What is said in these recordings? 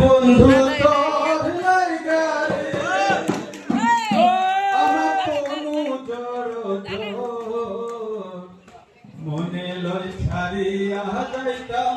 বন্ধু মনে লয় ছাড়িয়া যাইতাম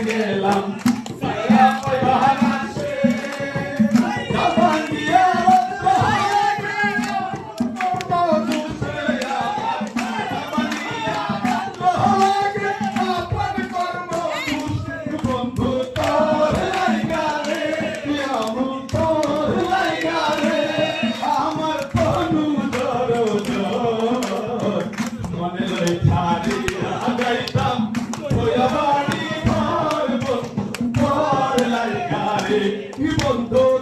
again. even though